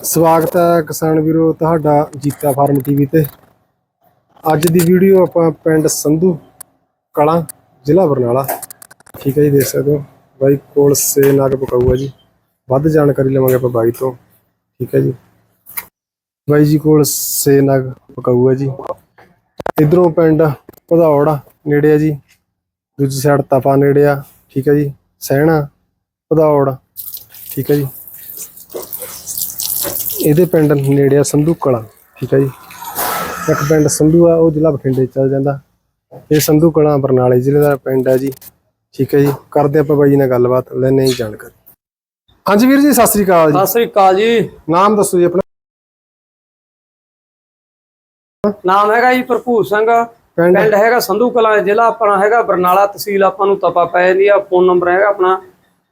ਸਵਾਗਤ ਹੈ ਕਿਸਾਨ ਵੀਰੋ, ਤੁਹਾਡਾ ਜੀਤਾ ਫਾਰਮ ਟੀਵੀ ਤੇ। ਅੱਜ ਦੀ ਵੀਡੀਓ ਆਪਾਂ ਪਿੰਡ ਸੰਧੂ ਕਲਾਂ, ਜ਼ਿਲ੍ਹਾ ਬਰਨਾਲਾ। ਠੀਕ ਹੈ ਜੀ, ਦੇਖ ਸਕਦੇ ਹੋ। ਬਾਈ ਕੋਲ ਸੇ ਨਾਗ ਪਕਾਊਗਾ ਜੀ। ਵੱਧ ਜਾਣਕਾਰੀ ਲਵਾਂਗੇ ਆਪਾਂ ਬਾਈ ਤੋਂ। ਠੀਕ ਹੈ ਜੀ। ਬਾਈ ਜੀ ਕੋਲ ਸੇ ਨਗ ਪਕਾਊਗਾ ਜੀ। ਇਧਰੋਂ ਪਿੰਡ ਭਦੌੜ ਨੇੜੇ ਆ ਜੀ। ਦੂਜੀ ਸਾਈਡ ਤਪਾ ਨੇੜੇ ਆ। ਠੀਕ ਹੈ ਜੀ ਸਹਿਣਾ ਭਦੌੜ। ਠੀਕ ਹੈ ਜੀ। ਇਹਦੇ ਪਿੰਡ ਨੇੜੇ ਆ ਸੰਧੂ ਕਲਾਂ ਠੀਕ ਹੈ ਜੀ। ਇੱਕ ਪਿੰਡ ਸੰਧੂ ਆ ਉਹ ਜ਼ਿਲ੍ਹਾ ਬਠਿੰਡੇ ਚੱਲ ਜਾਂਦਾ। ਇਹ ਸੰਧੂ ਕਲਾਂ ਬਰਨਾਲੇ ਜ਼ਿਲ੍ਹੇ ਦਾ ਪਿੰਡ ਹੈ ਜੀ ਠੀਕ ਹੈ ਜੀ। ਕਰਦੇ ਆਪਾਂ ਬਾਈ ਜੀ ਨਾਲ ਗੱਲਬਾਤ ਲੈਣੇ ਹੀ ਜਾਣਕਾਰੀ। ਹਾਂਜੀ ਵੀਰ ਜੀ ਸਤਿ ਸ੍ਰੀ ਅਕਾਲ ਜੀ। ਸਤਿ ਸ੍ਰੀ ਅਕਾਲ ਜੀ। ਨਾਮ ਦੱਸੋ ਜੀ ਆਪਣਾ। ਨਾਮ ਹੈਗਾ ਜੀ ਭਰਪੂਰ ਸਿੰਘ। ਪਿੰਡ? ਪਿੰਡ ਹੈਗਾ ਸੰਧੂ ਕਲਾਂ ਜ਼ਿਲ੍ਹਾ ਆਪਣਾ ਹੈਗਾ ਬਰਨਾਲਾ ਤਹਿਸੀਲ ਆਪਾਂ ਨੂੰ ਤਪਾ ਪੈ ਜਾਂਦੀ ਆ। ਫੋਨ ਨੰਬਰ ਹੈਗਾ ਆਪਣਾ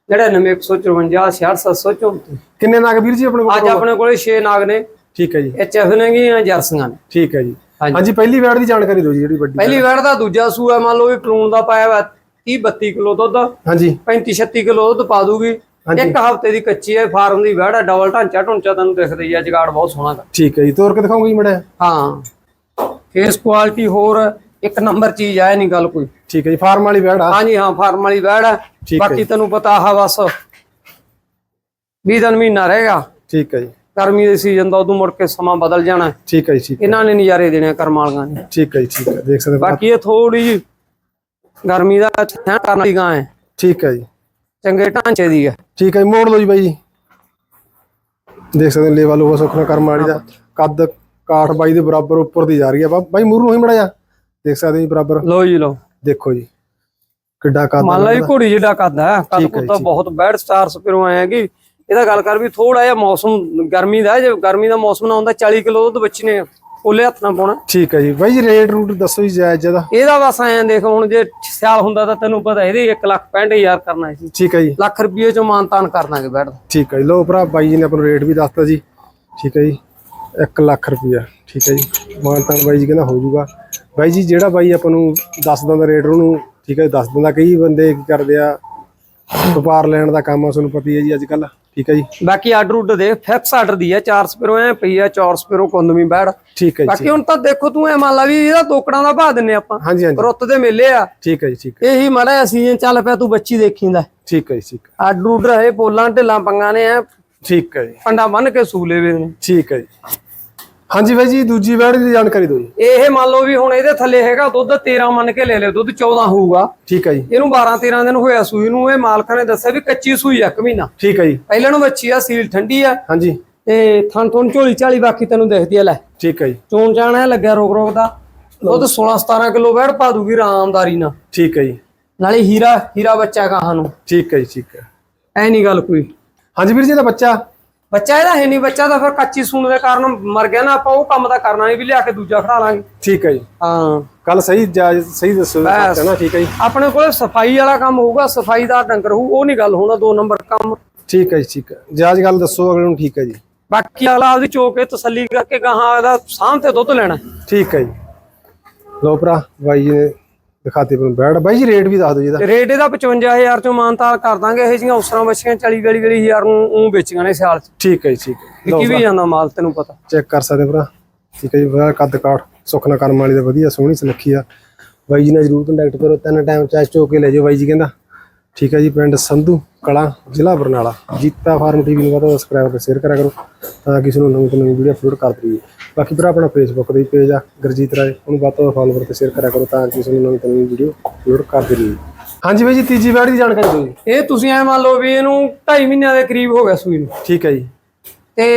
99154 66734 ਕਿੰਨੇ ਨਾਗ ਵੀਰ ਜੀ ਆਪਣੇ ਅੱਜ ਕੋਲ ਆਪਣੇ ਕੋਲੇ 6 ਨਾਗ ਨੇ। ਠੀਕ ਹੈ ਜੀ। ਐਚਐਫ ਨੇ ਗੀਆਂ ਜਰਸੀਆਂ ਨੇ। ਠੀਕ ਹੈ ਜੀ। ਹਾਂਜੀ। ਪਹਿਲੀ ਵਾਰ ਦੀ ਜਾਣਕਾਰੀ ਦਿਓ ਜੀ ਜਿਹੜੀ ਵੱਡੀ ਪਹਿਲੀ ਵਾਰ ਦਾ ਦੂਜਾ ਸੂਆ ਮੰਨ ਲਓ ਵੀ ਕਲੂਨ ਦਾ ਪਾਇਆ ਵਾ 30 32 ਕਿਲੋ ਦੁੱਧ। ਹਾਂਜੀ। 35 36 ਕਿਲੋ ਦੁੱਧ ਪਾ ਦੂਗੀ। ਇੱਕ ਹਫ਼ਤੇ ਦੀ ਕੱਚੀ ਹੈ ਫਾਰਮ ਦੀ ਵੜਾ ਡਬਲ ਢਾਂਚਾ ਢੁੰਚਾ ਤੈਨੂੰ ਦਿਖਦਾ ਹੀ ਆ ਜਗਾੜ ਬਹੁਤ ਸੋਹਣਾ ਦਾ ਠੀਕ ਹੈ ਜੀ ਤੋਰ ਕੇ ਦਿਖਾਉਂਗੇ ਜੀ ਮੜਿਆ ਹਾਂ। ਫੇਸ ਕੁਆਲਿਟੀ ਹੋਰ ਇੱਕ ਨੰਬਰ ਚੀਜ਼ ਆ ਇਹ ਨਹੀਂ ਗੱਲ ਕੋਈ। ਠੀਕ ਹੈ ਜੀ ਫਾਰਮ ਵਾਲੀ ਵੈੜ ਆ। ਹਾਂਜੀ ਹਾਂ ਫਾਰਮ ਵਾਲੀ ਵੈੜ ਹੈ ਠੀਕ ਹੈ ਬਾਕੀ ਜੀ। ਤੈਨੂੰ ਪਤਾ ਆ ਬਸ 20 ਦਿਨ ਮਹੀਨਾ ਰਹੇਗਾ ਠੀਕ ਹੈ ਜੀ। ਗਰਮੀ ਦੇ ਸੀਜ਼ਨ ਦਾ ਉਦੋਂ ਮੁੜ ਕੇ ਸਮਾਂ ਬਦਲ ਜਾਣਾ। ਠੀਕ ਹੈ ਜੀ ਠੀਕ ਇਹਨਾਂ ਨੇ ਨਜ਼ਾਰੇ ਦੇਣੇ ਆ ਕਰਮ ਵਾਲੀਆਂ ਨੇ। ਠੀਕ ਹੈ ਜੀ ਠੀਕ ਹੈ ਦੇਖ ਸਕਦੇ ਬਾਕੀ ਇਹ ਥੋੜੀ ਜਿਹੀ ਗਰਮੀ ਦਾ ਧਿਆਨ ਕਰਨ ਵਾਲੀ ਗਾਂ ਹੈ। ਠੀਕ ਹੈ ਜੀ। ਚੰਗੇ ਢਾਂਚੇ ਦੀ ਹੈ ਠੀਕ ਹੈ ਜੀ, ਮੋੜ ਲਓ ਜੀ ਬਾਈ। ਜੀ ਦੇਖ ਸਕਦੇ ਹੋ ਲੇਵਲ ਉਹ ਸੁਖਨਾ ਕਰਮ ਵਾਲੀ ਦਾ। ਕੱਦ ਕਾਠ ਬਾਈ ਦੇ ਬਰਾਬਰ ਉੱਪਰ ਦੀ ਜਾ ਰਹੀ ਹੈ ਬਾਈ ਮੂਰੂ ਨੂੰ ਹੀ ਮੜਿਆ ਦੇਖ ਸਕਦੇ ਹੋ ਜੀ ਬਰਾਬਰ? ਲੋ ਜੀ ਲੋ ਦੇਖੋ ਜੀ। ਕਿੱਡਾ ਕੱਦ ਮੰਨ ਲਾ ਵੀ ਘੋੜੀ ਜਿਹੜਾ ਕੱਦ ਹੈ ਕੱਦ ਠੀਕ ਹੈ ਕੁੱਦ ਤਾਂ ਜੀ। ਬਹੁਤ ਬੈਡ ਸਟਾਰ ਸਪਿਰੋਂ ਆਏ ਹੈਗੀ। ਇਹਦਾ ਗੱਲ ਕਰ ਵੀ ਥੋੜਾ ਜਿਹਾ ਮੌਸਮ ਗਰਮੀ ਦਾ ਜੇ ਗਰਮੀ ਦਾ ਮੌਸਮ ਨਾ ਹੁੰਦਾ 40 ਕਿਲੋ ਦੁੱਧ ਬੱਚੇ ਨੇ ਉਹਲੇ ਹੱਥ ਨਾਲ ਪਾਉਣਾ। ਠੀਕ ਹੈ ਜੀ। ਬਾਈ ਜੀ ਰੇਟ ਰੂਟ ਦੱਸੋ ਜੀ ਜਾਇਜ਼ ਜਦਾ ਇਹਦਾ ਬਸ ਐਂ ਦੇਖ ਹੁਣ ਜੇ ਸਿਆਲ ਹੁੰਦਾ ਤਾਂ ਤੈਨੂੰ ਪਤਾ ਇਹਦੇ 1 ਲੱਖ 65000 ਕਰਨਾ ਸੀ। ਠੀਕ ਹੈ ਜੀ। ਲੱਖ ਰੁਪਏ ਚੋਂ ਮਾਨਤਾਨ ਕਰ ਦਾਂਗੇ ਬੈਠ ਠੀਕ ਹੈ ਜੀ। ਲੋ ਭਰਾ ਬਾਈ ਜੀ ਨੇ ਆਪਾਂ ਨੂੰ ਰੇਟ ਵੀ ਦੱਸਤਾ ਜੀ। ਠੀਕ ਹੈ ਜੀ। 1 ਲੱਖ ਰੁਪਇਆ ਠੀਕ ਹੈ ਜੀ। ਮਾਨਤਾਨ ਬਾਈ ਜੀ ਕਹਿੰਦਾ ਹੋ ਜਾਊਗਾ। ਬਾਈ ਜੀ ਜਿਹੜਾ ਬਾਈ ਆਪਾਂ ਨੂੰ ਦੱਸ ਦਿੰਦਾ ਰੇਟ ਉਹਨੂੰ ਠੀਕ ਹੈ ਜੀ, ਦੱਸ ਦਿੰਦਾ ਕਈ ਬੰਦੇ ਕੀ ਕਰਦੇ ਆ ਵਪਾਰ ਲੈਣ ਦਾ ਕੰਮ ਆ ਤੁਹਾਨੂੰ ਪਤਾ ਹੀ ਹੈ ਜੀ ਅੱਜ ਕੱਲ ਠੀਕ ਹੈ ਜੀ। ਬਾਕੀ ਆਰਡਰ ਉੱਡ ਦੇ ਫਿਕਸ ਆਰਡਰ ਦੀ ਹੈ 4 ਸਪਿਰੋ ਐ ਪਈ ਆ 4 ਸਪਿਰੋ ਕੁੰਦਵੀਂ ਬੈੜ। ਠੀਕ ਹੈ ਜੀ ਬਾਕੀ ਹੁਣ ਤਾਂ ਦੇਖੋ ਤੂੰ ਐ ਮੰਨ ਲਾ ਵੀ ਇਹਦਾ ਤੋਕੜਾਂ ਦਾ ਭਾਅ ਦਿੰਨੇ ਆਪਾਂ ਹਾਂਜੀ ਹਾਂਜੀ। ਰੁੱਤ ਦੇ ਮੇਲੇ ਆ। ਠੀਕ ਹੈ ਜੀ ਠੀਕ ਹੈ। ਇਹੀ ਮਾੜਾ ਸੀਜ਼ਨ ਚੱਲ ਪਿਆ ਤੂੰ ਬੱਚੀ ਦੇਖੀਂਦਾ। ਠੀਕ ਹੈ ਜੀ ਠੀਕ ਹੈ। ਆਰਡਰ ਉੱਡਰ ਹੈ ਪੋਲਾਂ ਢਿੱਲਾਂ ਪੰਗਾਂ ਨੇ ਐ ਠੀਕ ਹੈ ਜੀ। ਪੰਡਾ ਬੰਨ ਕੇ ਸੂਲੇ ਵੇ ਨੇ। ਠੀਕ ਹੈ ਜੀ। ਹਾਂਜੀ ਬਾਈ ਜੀ ਦੂਜੀ ਵੈੜ ਦੀ ਜਾਣਕਾਰੀ ਦਿਓ ਜੀ। ਇਹ ਮੰਨ ਲਓ ਵੀ ਹੁਣ ਇਹਦੇ ਥੱਲੇ ਹੈਗਾ ਦੁੱਧ 13 ਮੰਨ ਕੇ ਲੈ ਲਿਓ ਦੁੱਧ 14 ਹੋਊਗਾ। ਠੀਕ ਹੈ ਜੀ। ਇਹਨੂੰ 12 13 ਦਿਨ ਹੋਇਆ ਸੂਈ ਨੂੰ ਇਹ ਮਾਲਕਾਂ ਨੇ ਦੱਸਿਆ ਵੀ ਕੱਚੀ ਸੂਈ ਆ ਇੱਕ ਮਹੀਨਾ। ਠੀਕ ਹੈ ਜੀ। ਪਹਿਲਾਂ ਨੂੰ ਬੱਚੀ ਆ ਸੀਲ ਠੰਡੀ ਆ। ਹਾਂਜੀ। ਤੇ ਥਣ ਥਣ ਝੋਲੀ ਝਾਲੀ ਬਾਕੀ ਤੈਨੂੰ ਦਿਖਦੀ ਆ ਲੈ। ਠੀਕ ਹੈ ਜੀ। ਚੋਣ ਜਾਣਾ ਲੱਗਿਆ ਰੋਕ ਰੋਕ ਦਾ। ਦੁੱਧ 16 17 ਕਿਲੋ ਵੈੜ ਪਾ ਦੂਗੀ ਆਰਾਮਦਾਰੀ ਨਾਲ। ਠੀਕ ਹੈ ਜੀ। ਨਾਲੇ ਹੀਰਾ ਹੀਰਾ ਬੱਚਾ ਕਹਾਂ ਨੂੰ। ਠੀਕ ਹੈ ਜੀ ਠੀਕ ਹੈ। ਐ ਨਹੀਂ ਗੱਲ ਕੋਈ। ਹਾਂਜੀ ਵੀਰ ਜੀ ਦਾ ਬੱਚਾ ਬੱਚਾ ਇਹਦਾ ਹੈ ਨਹੀਂ ਬੱਚਾ ਤਾਂ ਫਿਰ ਕੱਚੀ ਸੂਣ ਦੇ ਕਾਰਨ ਮਰ ਗਿਆ ਨਾ ਆਪਾਂ ਉਹ ਕੰਮ ਤਾਂ ਕਰਨਾ ਨਹੀਂ ਵੀ ਲਿਆ ਕੇ ਦੂਜਾ ਖੜਾ ਲਾਂਗੇ। ਠੀਕ ਹੈ ਜੀ। ਹਾਂ। ਕੱਲ ਸਹੀ ਸਹੀ ਦੱਸੋ ਨਾ ਠੀਕ ਹੈ ਜੀ। ਆਪਣੇ ਕੋਲ ਸਫ਼ਾਈ ਵਾਲਾ ਕੰਮ ਹੋਊਗਾ ਸਫ਼ਾਈ ਦਾ ਡੰਗਰ ਹੋਊ ਉਹ ਨਹੀਂ ਗੱਲ ਹੋਣਾ ਦੋ ਨੰਬਰ ਕੰਮ। ਠੀਕ ਹੈ ਜੀ ਠੀਕ ਹੈ। ਜਾਇਜ਼ ਗੱਲ ਦੱਸੋ ਅਗਲੇ ਨੂੰ ਠੀਕ ਹੈ ਜੀ। ਬਾਕੀ ਅਗਲਾ ਆਪਦੀ ਚੋਕ ਤਸੱਲੀ ਕਰਕੇ ਗਾਹਾਂ ਸਾਂਭ ਤੇ ਦੁੱਧ ਲੈਣਾ। ਠੀਕ ਹੈ ਜੀ। ਲੋ ਭਰਾ ਬਾਈ ਜੀ ਦਿਖਾਤੀ ਪਰ ਬੈੜ ਬਾਈ ਜੀ ਰੇਟ ਵੀ ਦੱਸ ਦਿਓ ਜੀ ਇਹਦਾ। ਰੇਟ ਇਹਦਾ 55000 ਚੋਂ ਮਾਨਤਾਲ ਕਰ ਦਾਂਗੇ ਇਹ ਜੀਆਂ ਉਸਰਾਂ ਬੱਚੀਆਂ 40 40 40 ਹਜ਼ਾਰ ਨੂੰ ਉਹ ਵੇਚੀਆਂ ਨੇ ਸਿਆਲ ਚ। ਠੀਕ ਹੈ ਜੀ ਠੀਕ ਹੈ। ਵਿਕੀ ਵੀ ਜਾਂਦਾ ਮਾਲ ਤੈਨੂੰ ਪਤਾ। ਚੈੱਕ ਕਰ ਸਕਦੇ ਭਰਾ। ਠੀਕ ਹੈ ਜੀ ਬੜਾ ਕੱਦ ਕਾਠ ਸੁਖਨਾ ਕਰਮ ਵਾਲੀ ਦਾ ਵਧੀਆ ਸੋਹਣੀ ਸੁਨੱਖੀ ਆ। ਬਾਈ ਜੀ ਨਾਲ ਜਰੂਰ ਕੰਟੈਕਟ ਕਰੋ ਤਿੰਨ ਟਾਈਮ ਚਾਹ ਚੋ ਕੇ ਲੈ ਜਾਓ ਬਾਈ ਜੀ ਕਹਿੰਦਾ। ਠੀਕ ਹੈ ਜੀ ਪਿੰਡ ਸੰਧੂ ਕਲਾਂ ਜ਼ਿਲ੍ਹਾ ਬਰਨਾਲਾ। ਜੀਤਾ ਫਾਰਮ ਟੀਵੀ ਨੂੰ ਵਧੋ ਸਬਸਕ੍ਰਾਈਬ ਤੇ ਸ਼ੇਅਰ ਕਰਿਆ ਕਰੋ ਤਾਂ ਕਿਸੇ ਨੂੰ ਨਵੀਂ ਤੋਂ ਨਵੀਂ ਵੀਡੀਓ ਅਪਲੋਡ ਕਰ ਦਈਏ। ਬਾਕੀ ਭਰਾ ਆਪਣਾ ਫੇਸਬੁੱਕ ਦੇ ਪੇਜ ਆ ਗੁਰਜੀਤ ਰਾਏ ਉਹਨੂੰ ਵੱਧ ਤੋਂ ਫਾਲੋਵਰ ਤੇ ਸ਼ੇਅਰ ਕਰਿਆ ਕਰੋ ਤਾਂ ਕਿਸੇ ਨੂੰ ਨਵੀਂ ਤੋਂ ਨਵੀਂ ਵੀਡੀਓ ਅਪਲੋਡ ਕਰ ਦਈਏ। ਹਾਂਜੀ ਬਾਈ ਜੀ ਤੀਜੀ ਵਾਰ ਦੀ ਜਾਣਕਾਰੀ ਦਿਓ ਜੀ। ਇਹ ਤੁਸੀਂ ਐ ਮੰਨ ਲਓ ਵੀ ਇਹਨੂੰ 2.5 ਮਹੀਨਿਆਂ ਦੇ ਕਰੀਬ ਹੋ ਗਿਆ ਸੂਈ ਨੂੰ। ਠੀਕ ਹੈ ਜੀ। ਤੇ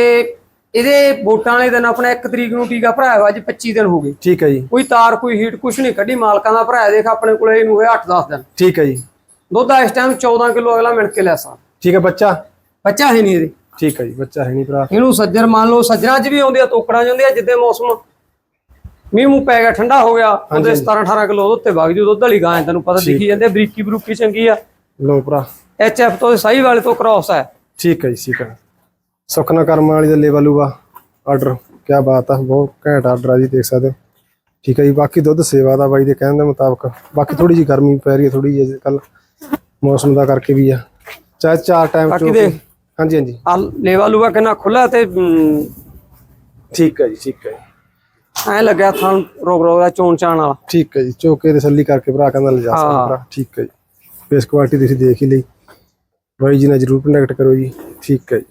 ਇਹਦੇ ਵੋਟਾਂ ਵਾਲੇ ਦਿਨ ਆਪਣਾ 1 ਤਰੀਕ ਨੂੰ ਟੀਕਾ ਭਰਾਇਆ ਅੱਜ 25 ਦਿਨ ਹੋ ਗਏ। ਠੀਕ ਹੈ ਜੀ। ਕੋਈ ਤਾਰ ਕੋਈ ਹੀਟ ਕੁਛ ਨਹੀਂ ਕੱਢੀ ਮਾਲਕਾਂ ਦਾ ਭਰਾਇਆ ਦੇਖ ਆਪਣੇ ਕੋਲੇ ਇਹਨੂੰ ਹੋਇਆ 8-10 ਦਿਨ। ਠੀਕ ਹੈ ਜੀ। ਦੁੱਧ ਇਸ ਟਾਈਮ 14 ਕਿਲੋ ਅਗਲਾ ਮਿਣ ਕੇ ਲੈ ਸਾ। ਠੀਕ ਹੈ ਬੱਚਾ? ਬੱਚਾ ਹੈ ਨਹੀਂ ਇਹਦੇ। ਠੀਕ ਹੈ ਜੀ ਬੱਚਾ ਹੈ ਨਹੀਂ ਭਰਾ। ਇਹਨੂੰ ਸੱਜਰ ਮੰਨ ਲਓ ਸੱਜਰਾਂ 'ਚ ਵੀ ਆਉਂਦੇ ਆ ਤੋਕੜਾਂ 'ਚ ਆਉਂਦੇ ਆ ਜਿੱਦੇ ਮੌਸਮ ਮੀਂਹ ਮੂੰਹ ਪੈ ਗਿਆ ਠੰਡਾ ਹੋ ਗਿਆ ਉਹਦੇ 17 18 ਕਿਲੋ ਦੁੱਧ ਤੇ ਵਗ ਜੂ ਦੁੱਧ ਵਾਲੀ ਗਾਂ ਤੈਨੂੰ ਪਤਾ ਦਿਖੀ ਜਾਂਦੇ ਬਰੀਕੀ ਬਰੂਕੀ ਚੰਗੀ ਆ। ਲੋ ਭਰਾ। ਐਚ ਐਫ ਤੋਂ ਸਹੀ ਵਾਲੇ ਤੋਂ ਕ੍ਰਾਸ ਹੈ। ਠੀਕ ਹੈ ਜੀ ਠੀਕ ਹੈ। ਸੁਖਨਾ ਕਰਮ ਵਾਲੀ ਦਾ ਲੈਵਲ ਹੋਊਗਾ ਆਰਡਰ ਕੀ ਬਾਤ ਆ ਬਹੁਤ ਘੈਂਟ ਆਰਡਰ ਆ ਜੀ ਦੇਖ ਸਕਦੇ ਹੋ। ਠੀਕ ਹੈ ਜੀ ਬਾਕੀ ਦੁੱਧ ਸੇਵਾ ਦਾ ਬਾਈ ਦੇ ਕਹਿਣ ਦੇ ਮੁਤਾਬਕ ਬਾਕੀ ਥੋੜੀ ਜੀ ਗਰਮੀ ਪੈ ਰਹੀ ਹੈ ਥੋੜੀ ਜਿਹੀ ਕੱਲ ਮੌਸਮ ਦਾ ਕਰਕੇ ਵੀ ਆ। ਚਾਹੇ ਚਾਰ ਟਾਈਮ ਬਾਕੀ ਹਾਂਜੀ ਹਾਂਜੀ। ਆ ਲੇਵਾ ਲੂਆ ਕਿੰਨਾ ਖੁੱਲਾ ਤੇ ਠੀਕ ਹੈ ਜੀ ਠੀਕ ਹੈ ਜੀ। ਐਂ ਲੱਗਿਆ ਥਾਂ ਰੋਕ ਰੋਕ ਦਾ ਚੋਣ ਚਾਣ ਵਾਲਾ। ਠੀਕ ਹੈ ਜੀ ਚੌਕੇ ਤਸੱਲੀ ਕਰਕੇ ਭਰਾ ਕਹਿੰਦਾ ਲਿਜਾ ਸਕਦਾ ਹਾਂ। ਭਰਾ ਠੀਕ ਹੈ ਜੀ। ਫੇਸ ਕੁਆਲਿਟੀ ਤੁਸੀਂ ਦੇਖ ਹੀ ਲਈ। ਬਾਈ ਜੀ ਨਾਲ ਜਰੂਰ ਕੰਟੈਕਟ ਕਰੋ ਜੀ ਠੀਕ ਹੈ ਜੀ।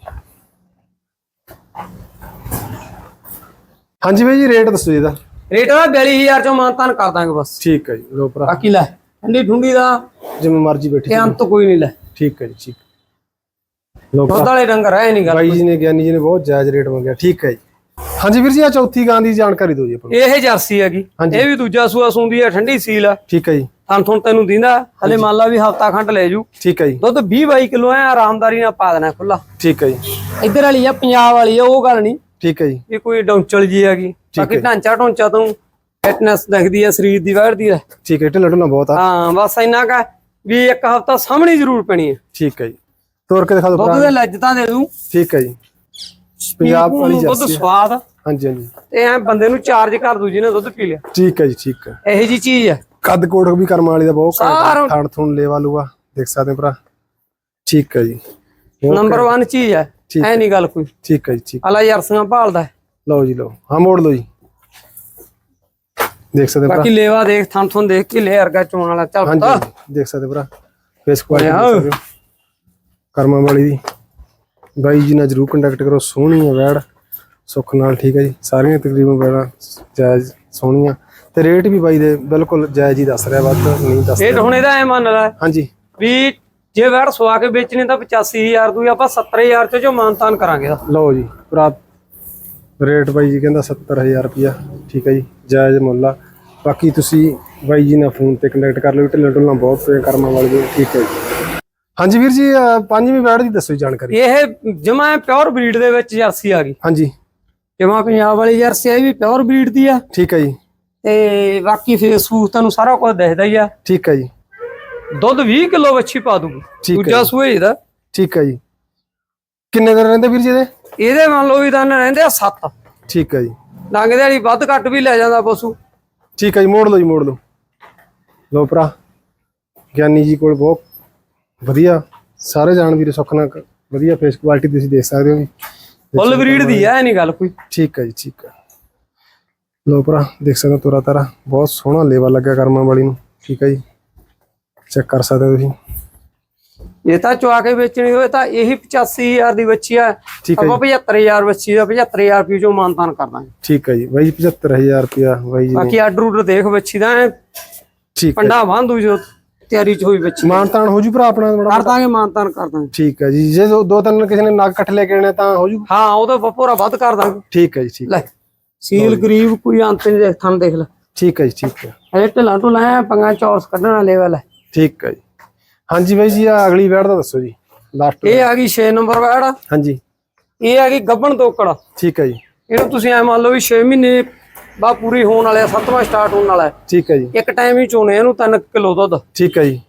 ਹਾਂਜੀ ਬਾਈ ਜੀ ਰੇਟ ਦੱਸੋ ਜੀ ਇਹਦਾ। ਰੇਟ ਦਾ 42000 ਚੋਂ ਮਾਨਤਾਨ ਕਰ ਦਾਂਗੇ ਬਸ। ਠੀਕ ਹੈ ਜੀ ਲੋ ਭਰਾ। ਬਾਕੀ ਲੈ ਠੰਡੀ ਠੁੰਡੀ ਦਾ ਜਿਵੇਂ ਮਰਜ਼ੀ ਬੈਠੀ ਤੇ ਅੰਤ ਕੋਈ ਨਹੀਂ ਲੈ। ਠੀਕ ਹੈ ਜੀ ਠੀਕ ਲੋ ਭਰਾ ਦੁੱਧ ਵਾਲੇ ਡੰਗਰ ਹੈ ਨਹੀਂ ਗੱਲ ਬਾਈ ਜੀ ਨੇ ਗਿਆਨੀ ਜੀ ਨੇ ਬਹੁਤ ਜਾਇਜ਼ ਰੇਟ ਮੰਗਿਆ। ਠੀਕ ਹੈ ਜੀ। ਹਾਂਜੀ ਵੀਰ ਜੀ ਆ ਚੌਥੀ ਗਾਂ ਦੀ ਜਾਣਕਾਰੀ ਦਿਓ ਜੀ ਆਪਾਂ ਨੂੰ। ਇਹ ਜਰਸੀ ਹੈਗੀ। ਇਹ ਵੀ ਦੂਜਾ ਸੂਆ ਸੂੰਦੀ ਹੈ ਠੰਡੀ ਸੀਲ ਆ। ਠੀਕ ਹੈ ਜੀ। ਥਣ ਥਣ ਤੈਨੂੰ ਦਿੰਦਾ ਹਲੇ ਮੰਨ ਲਾ ਵੀ ਹਫਤਾ ਖੰਡ ਲੈ ਜੂ। ਠੀਕ ਹੈ ਜੀ। ਦੁੱਧ 20 22 ਕਿਲੋ ਐ ਆਰਾਮਦਾਰੀ ਨਾਲ ਪਾ ਦੇਣਾ ਖੁੱਲਾ ਠੀਕ ਹੈ ਜੀ। ਇੱਧਰ ਵਾਲੀ ਆ ਪੰਜਾਬ ਵਾਲੀ ਆ ਉਹ ਗੱਲ ਨਹੀਂ। ਠੀਕ ਹੈ ਜੀ। ਇਹ ਕੋਈ ਡੌਂਚਲ ਜੀ ਹੈਗੀ। ਬਾਕੀ ਢਾਂਚਾ ਢੋਂਚਾ ਤੋਂ ਫਿਟਨੈਸ ਦਿਖਦੀ ਆ ਸਰੀਰ ਦੀ ਵੜਦੀ ਆ। ਠੀਕ ਹੈ ਢਿੱਲਾ ਢੁੱਲਾ ਬਹੁਤ ਆ। ਹਾਂ ਬਸ ਇੰਨਾ ਕਾ ਵੀ ਇੱਕ ਹਫਤਾ ਸਾਹਮਣੇ ਜ਼ਰੂਰ ਪੈਣੀ ਹੈ। ਠੀਕ ਹੈ ਜੀ। ਤੋਰ ਕੇ ਦਿਖਾ ਦਿਓ ਦੁੱਧ ਦੇ ਲੱਜਤਾਂ ਦੇ ਦੂੰ। ਠੀਕ ਹੈ ਜੀ। ਪੰਜਾਬ ਵਾਲੀ ਦੁੱਧ ਜਰਸੀ ਆ। ਸਵਾਦ। ਹਾਂਜੀ ਹਾਂਜੀ। ਤੇ ਐ ਬੰਦੇ ਨੂੰ ਚਾਰਜ ਕਰ ਦੂ ਜਿਹਨੇ ਦੁੱਧ ਪੀ ਲਿਆ। ਠੀਕ ਹੈ ਜੀ ਠੀਕ ਹੈ। ਇਹੋ ਜੀ ਚੀਜ਼ ਹੈ। ਕੱਦ ਕੋਟ ਵੀ ਕਰਮ ਵਾਲੀ ਦਾ ਬਹੁਤ ਘੱਟ ਥਣ ਥੁਣ ਲੇਵਾ ਲੂਆ ਦੇਖ ਸਕਦੇ ਹੋ ਭਰਾ। ਠੀਕ ਹੈ ਜੀ। ਨੰਬਰ 1 ਚੀਜ਼ ਹੈ। ਐ ਨਹੀਂ ਗੱਲ ਕੋਈ। ਠੀਕ ਹੈ ਜੀ ਠੀਕ ਅਲਾ ਯਰਸੀਆਂ ਭਾਲਦਾ ਹੈ। ਲਓ ਜੀ ਲਓ। ਹਾਂ ਮੋੜ ਲਓ ਜੀ। ਦੇਖ ਸਕਦੇ ਭਰਾ। ਬਾਕੀ ਲੇਵਾ ਦੇਖ ਥਣ ਥਣ ਦੇਖ ਕੇ ਲੈ ਵਰਗਾ ਚੋਣ ਵਾਲਾ ਚੱਲ ਹਾਂਜੀ ਦੇਖ ਸਕਦੇ ਭਰਾ। ਫੇਸ ਕੁਆਲਿਟੀ ਕਰਮਾਂ ਵਾਲੀ ਦੀ। ਬਾਈ ਜੀ ਨਾਲ ਜਰੂਰ ਕੰਟੈਕਟ ਕਰੋ ਸੋਹਣੀ ਹੈ ਵੈੜ। ਸੁੱਖ ਨਾਲ ਠੀਕ ਹੈ ਜੀ। ਸਾਰੀਆਂ ਤਕਰੀਬਨ ਵੈੜਾਂ ਜਾਇਜ਼ ਸੋਹਣੀਆਂ। ਤੇ ਰੇਟ ਵੀ ਬਾਈ ਦੇ ਬਿਲਕੁਲ ਜਾਇਜ਼ ਹੀ ਦੱਸ ਰਿਹਾ ਵੱਧ ਨਹੀਂ ਦੱਸ ਰੇਟ ਹੁਣ ਇਹਦਾ ਐ ਮੰਨ ਲੈ ਹਾਂਜੀ। ਵੀ ਜੇ ਵੈੜ ਸਵਾ ਕੇ ਵੇਚਣੇ ਤਾਂ 85000 ਦੂ ਆਪਾਂ 70000 ਚ ਜੋ ਮਾਨਤਾਨ ਕਰਾਂਗੇ ਲਓ ਜੀ ਭਰਾ। ਰੇਟ ਬਾਈ ਜੀ ਕਹਿੰਦਾ 70000 ਰੁਪਿਆ ਠੀਕ ਹੈ ਜੀ ਜਾਇਜ਼ ਮੁੱਲ ਆ। ਬਾਕੀ ਤੁਸੀਂ ਬਾਈ ਜੀ ਨਾਲ ਫੋਨ ਤੇ ਕੰਟੈਕਟ ਕਰ ਲਿਓ ਢਿੱਲਾਂ ਢੁੱਲਾਂ ਬਹੁਤ ਪਏ ਕਰਮਾਂ ਵਾਲੀ ਦੀ ਠੀਕ ਹੈ ਜੀ। ਹਾਂਜੀ ਵੀਰ ਜੀ ਅਹ ਪੰਜਵੀਂ ਵੈੜ ਦੀ ਦੱਸੋ ਜੀ ਜਾਣਕਾਰੀ। ਇਹ ਜਮਾ ਪਿਓਰ ਬਰੀਡ ਦੇ ਵਿੱਚ ਜਰਸੀ ਆ ਗਈ। ਹਾਂਜੀ। ਜਮਾ ਪੰਜਾਬ ਵਾਲੀ ਜਰਸੀ ਇਹ ਵੀ ਪਿਓਰ ਬਰੀਡ ਦੀ ਆ। ਠੀਕ ਹੈ ਜੀ। ਤੇ ਬਾਕੀ ਫੇਸਬੁੱਕ ਤੁਹਾਨੂੰ ਸਾਰਾ ਕੁਝ ਦਿਖਦਾ ਹੀ ਆ। ਠੀਕ ਹੈ ਜੀ। ਦੁੱਧ 20 ਕਿਲੋ ਵੱਛੀ ਪਾ ਦੂਗੀ। ਠੀਕ ਹੈ ਦੂਜਾ ਸੂਏ ਇਹਦਾ। ਠੀਕ ਹੈ ਜੀ। ਕਿੰਨੇ ਦਿਨ ਰਹਿੰਦੇ ਵੀਰ ਜੀ ਇਹਦੇ? ਇਹਦੇ ਮੰਨ ਲਓ ਵੀ ਤਾਂ ਰਹਿੰਦੇ ਆ 7 ਠੀਕ ਹੈ ਜੀ। ਲੰਘਦੇ ਵਾਲੀ ਵੱਧ ਘੱਟ ਵੀ ਲੈ ਜਾਂਦਾ ਪਸ਼ੂ। ਠੀਕ ਹੈ ਜੀ ਮੋੜ ਲਓ ਜੀ ਮੋੜ ਲਓ। ਲਓ ਭਰਾ ਗਿਆਨੀ ਜੀ ਕੋਲ ਬਹੁਤ ਵਧੀਆ ਸਾਰੇ ਜਾਣ ਵੀਰੇ ਸੁੱਖ ਨਾਲ ਵਧੀਆ ਫੇਸ ਕੁਆਲਿਟੀ ਤੁਸੀਂ ਦੇਖ ਸਕਦੇ ਹੋ ਜੀ। ਫੁੱਲ ਬਰੀਡ ਦੀ ਇਹ ਨਹੀਂ ਗੱਲ ਕੋਈ। ਠੀਕ ਹੈ ਜੀ ਠੀਕ ਹੈ ਲੋ ਭਰਾ ਦੇਖ ਸਕਦੇ ਹੋ ਤੁਰਾ ਤਾਰਾ ਬਹੁਤ ਸੋਹਣਾ ਲੇਵਾ ਲੱਗਿਆ ਕਰਮਾਂ ਵਾਲੀ ਨੂੰ। ਠੀਕ ਹੈ ਜੀ। ਚੈੱਕ ਕਰ ਸਕਦੇ ਹੋ ਤੁਸੀਂ। ਇਹ ਤਾਂ ਚੁਆ ਕੇ ਵੇਚਣੀ ਹੋਵੇ ਤਾਂ ਇਹੀ 85000 ਦੀ ਬੱਚੀ ਆ। ਠੀਕ ਹੈ ਆਪਾਂ 75000 ਬੱਚੀ ਦਾ 75000 ਰੁਪਏ ਚੋਂ ਮਾਨਤਾਨ ਕਰ ਦਾਂਗੇ ਠੀਕ ਹੈ ਜੀ ਬਾਈ 75000 ਰੁਪਿਆ ਬਾਈ ਜੀ ਬਾਕੀ ਆਰਡਰ ਉਡਰ ਦੇਖ ਬੱਚੀ ਦਾ ਠੀਕ ਹੈ। ਪੰਡਾ ਬਾਂਧੂ ਜੋ ਤਿਆਰੀ ਚ ਹੋਈ ਬੱਚੀ। ਮਾਨਤਾਨ ਹੋ ਜੂ ਭਰਾ ਆਪਣਾ ਕਰ ਦਾਂਗੇ ਮਾਨਤਾਨ ਕਰ ਦਾਂਗੇ ਠੀਕ ਹੈ ਜੀ ਜੇ ਦੋ ਤਿੰਨ ਕਿਸੇ ਨੇ ਨਗ ਇਕੱਠੇ ਲੈ ਕੇ ਆਣੇ ਤਾਂ ਹੋ ਜੂ? ਹਾਂ ਉਹਦਾ ਪਪੋਰਾ ਵੱਧ ਕਰ ਦਾਂਗੇ। ਠੀਕ ਹੈ ਜੀ ਠੀਕ ਲੈ ਸੀਲ ਗਰੀਬ ਕੋਈ ਅੰਤ ਨਹੀਂ ਦੇਖ ਥਣ ਦੇਖ ਲੈ। ਠੀਕ ਹੈ ਜੀ ਠੀਕ ਹੈ। ਇਹ ਢਿੱਲਾ ਢੁੱਲਾ ਪੰਗਾ ਚੌਰਸ ਕੱਢਣਾ ਲੈਵਲ ਹੈ ਠੀਕ ਹੈ ਜੀ। ਹਾਂਜੀ ਬਾਈ ਜੀ ਆ ਅਗਲੀ ਵੈੜ ਦਾ ਦੱਸੋ ਜੀ। ਲਾਸਟ ਇਹ ਆ ਗਈ 6 ਨੰਬਰ ਵੈੜ। ਹਾਂਜੀ। ਇਹ ਆ ਗਈ ਗੱਬਣ ਤੋਕੜ। ਠੀਕ ਹੈ ਜੀ। ਇਹਨੂੰ ਤੁਸੀਂ ਐ ਮੰਨ ਲਓ ਵੀ 6 ਮਹੀਨੇ ਬਾ ਪੂਰੀ ਹੋਣ ਵਾਲੇ ਆ ਸੱਤਵਾਂ ਸਟਾਰਟ ਹੋਣ ਵਾਲਾ ਠੀਕ ਹੈ ਜੀ। ਇੱਕ ਟਾਈਮ ਹੀ ਚੋਣੇ ਇਹਨੂੰ 3 ਕਿਲੋ ਦੁੱਧ। ਠੀਕ ਹੈ ਜੀ।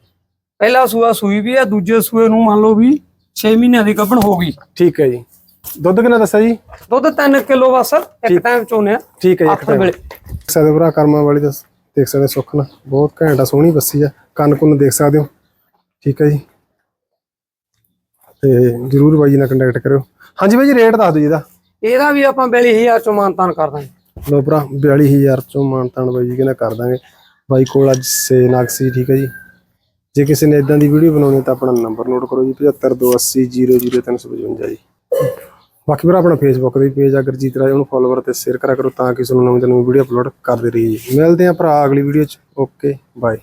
ਪਹਿਲਾ ਸੂਆ ਸੂਈ ਵੀ ਆ ਦੂਜੇ ਸੂਏ ਨੂੰ ਮੰਨ ਲਓ ਵੀ 6 ਮਹੀਨਿਆਂ ਦੀ ਗੱਭਣ ਹੋ ਗਈ। ਠੀਕ ਹੈ ਜੀ। ਦੁੱਧ ਕਿੰਨਾ ਦੱਸਿਆ ਜੀ? ਦੁੱਧ 3 ਕਿਲੋ ਬਸ ਇੱਕ ਟਾਈਮ ਚੋਣੇ ਆ ਠੀਕ ਹੈ ਜੀ ਇੱਕ ਸਕਦੇ ਹੋ ਭਰਾ ਕਰਮਾਂ ਵਾਲੀ ਦਾ ਦੇਖ ਸਕਦੇ ਸੁੱਖ ਨਾਲ। ਬਹੁਤ ਘੈਂਟ ਆ ਸੋਹਣੀ ਬੱਸੀ ਆ। ਕੰਨ ਕੁੰਨ ਦੇਖ ਸਕਦੇ ਹੋ। ਠੀਕ ਹੈ ਜੀ। ਤੇ ਜਰੂਰ ਬਾਈ ਜੀ ਨਾਲ ਕੰਟੈਕਟ ਕਰਿਓ। ਹਾਂਜੀ ਬਾਈ ਜੀ ਰੇਟ ਦੱਸ ਦਿਓ ਜੀ ਇਹਦਾ। ਇਹਦਾ ਵੀ ਆਪਾਂ 42000 ਚੋਂ ਮਾਨਤਾਨ ਕਰ ਦਾਂਗੇ। ਲੋ ਭਰਾ 42000 ਚੋਂ ਮਾਨਤਾਨ ਬਾਈ ਜੀ ਕਹਿੰਦਾ ਕਰ ਦਾਂਗੇ। ਬਾਈ ਕੋਲ ਅੱਜ ਸੇ ਨਾਗਸੀ ਠੀਕ ਹੈ ਜੀ। ਜੇ ਕਿਸੇ ਨੇ ਇਦਾਂ ਦੀ ਵੀਡੀਓ ਬਣਾਉਣੀ ਤਾਂ ਆਪਣਾ ਨੰਬਰ ਨੋਟ ਕਰੋ ਜੀ 7528000355 ਜੀ। ਬਾਕੀ ਭਰਾ ਆਪਣਾ ਫੇਸਬੁੱਕ ਤੇ ਪੇਜ ਆ ਗੁਰਜੀਤ ਰਾਜ ਉਹਨੂੰ ਫੋਲੋਵਰ ਤੇ ਸ਼ੇਅਰ ਕਰਾ ਕਰੋ ਤਾਂ ਕਿ ਤੁਹਾਨੂੰ ਨਵੀਂ ਤੋਂ ਨਵੀਂ ਵੀਡੀਓ ਅਪਲੋਡ ਕਰਦੇ ਰਹੀਏ ਜੀ। ਮਿਲਦੇ ਆ ਭਰਾ ਅਗਲੀ ਵੀਡੀਓ ਚ। Okay bye